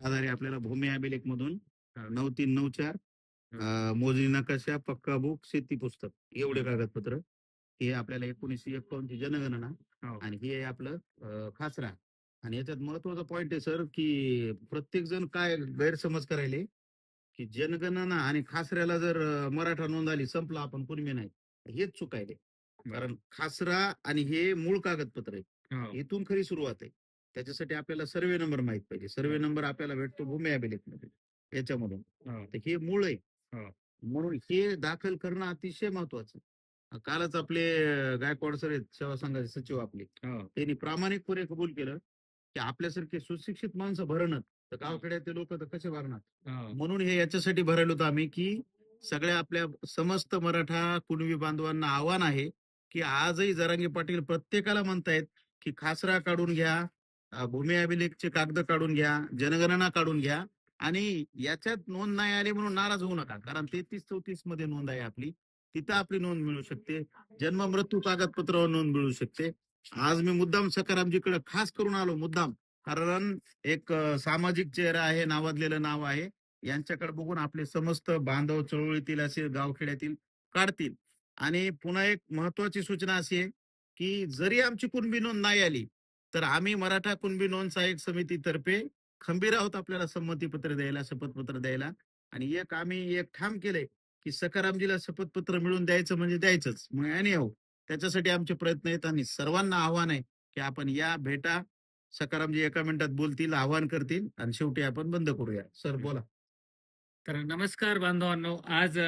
आधारे आपल्याला भूमी अभिलेख मधून. नऊ तीन नऊ चार मोजणी नकाशा पक्का बुक शेती पुस्तक एवढे कागदपत्र. हे आपल्याला एकोणीसशे एकावन्न ची जनगणना हो. आणि हे आपलं खासरा. आणि याच्यात महत्त्वाचा पॉइंट आहे सर की प्रत्येक जण काय गैरसमज करायले की जनगणना आणि खासऱ्याला जर मराठा नोंद आली संपला आपण कुणबी नाही. हेच चुकायले. कारण खासरा आणि हे मूळ कागदपत्र आहे. हो. इथून खरी सुरुवात आहे. त्याच्यासाठी आपल्याला सर्वे नंबर माहीत पाहिजे सर्वे नंबर आपल्याला भेटतो भूमी अभिलेखमध्ये याच्यामधून हो. तर हे मूळ आहे हो. म्हणून हे दाखल करणं अतिशय महत्वाचं. कालच आपले गायकवाड सर आहेत सेवा संघाचे सचिव आपले हो. त्यांनी प्रामाणिकपणे कबूल केलं की आपल्यासारखे सुशिक्षित माणसं भरणं तर गावखेड्यातले लोक तर कसे भरणार हो. म्हणून हे याच्यासाठी भरायला होतं आम्ही की सगळ्या आपल्या समस्त मराठा कुणबी बांधवांना आव्हान आहे की आजही जरांगे पाटील प्रत्येकाला म्हणतायत की खासरा काढून घ्या भूमी अभिलेखचे कागद काढून घ्या जनगणना काढून घ्या आणि याच्यात नोंद नाही आली म्हणून नाराज होऊ नका. कारण तेहतीस चौतीसमध्ये नोंद आहे आपली. तिथं आपली नोंद मिळू शकते. जन्म मृत्यू कागदपत्रावर नोंद मिळू शकते. आज मी मुद्दाम सकारामजीकडे खास करून आलो मुद्दाम. कारण एक सामाजिक चेहरा आहे नावाजलेलं नाव आहे. यांच्याकडे बघून आपले समस्त बांधव चळवळीतील असे गावखेड्यातील काढतील. आणि पुन्हा एक महत्वाची सूचना अशी आहे की जरी आमची कुणबी नोंद नाही आली तर आम्ही मराठा कुणबी नोंद सहाय्यक समितीतर्फे खंबीर आहोत आपल्याला संमतीपत्र द्यायला शपथपत्र द्यायला. आणि एक आम्ही एक ठाम केलंय की सकारामजीला शपथपत्र मिळून द्यायचं म्हणजे द्यायचंच. मग आणि हो त्याच्यासाठी आमचे प्रयत्न आहेत आणि सर्वांना आव्हान आहे की आपण या भेटा सकारामजी एका मिनिटात बोलतील आव्हान करतील आणि शेवटी आपण बंद करूया. सर बोला. तर नमस्कार बांधवांनो. आज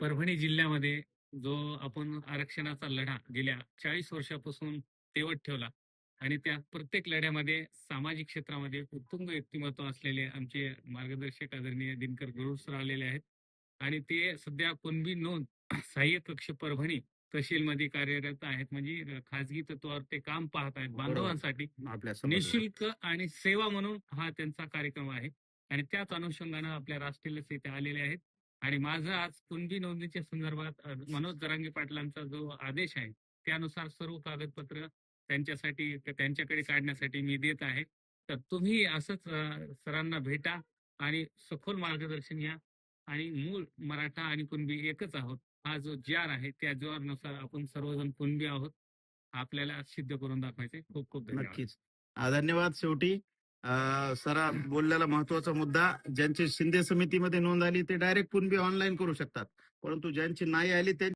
परभणी जिल्ह्यामध्ये जो आपण आरक्षणाचा लढा गेल्या चाळीस वर्षापासून तेवत ठेवला आणि त्या प्रत्येक लढ्यामध्ये सामाजिक क्षेत्रामध्ये उत्तुंग व्यक्तिमत्व असलेले आमचे मार्गदर्शक आदरणीय दिनकर गरुड सर आलेले आहेत. आणि ते सध्या कुणबी नोंद सहाय्यक कक्ष परभणी तहसीलमध्ये कार्यरत आहेत. म्हणजे अ, खाजगी तत्वावर ते काम पाहत आहेत. बांधवांसाठी. निशुल्क आणि सेवा म्हणून हा त्यांचा कार्यक्रम आहे. आणि त्याच अनुषंगानं आपल्या राष्ट्रीय इथे आलेले आहेत. आणि माझं आज कुणबी नोंदणीच्या संदर्भात मनोज जरांगे पाटलांचा जो आदेश आहे त्यानुसार सर्व कागदपत्र त्यांच्यासाठी त्यांच्याकडे काढण्यासाठी मी देत आहे. तर तुम्ही असंच सरांना भेटा आणि सखोल मार्गदर्शन घ्या आणि मूळ मराठा आणि कुणबी एकच आहोत. हा जो जार आहे त्या नुसार आपण सर्वजण कुणबी आहोत आपल्याला सिद्ध करून दाखवायचे. खूप खूप नक्कीच. धन्यवाद शेवटी. सरा बोललेला महत्त्वाचा मुद्दा ज्यांची शिंदे समितीमध्ये नोंद आली ते डायरेक्ट कुणबी ऑनलाईन करू शकतात. परंतु ज्यांची नाही आली त्यांची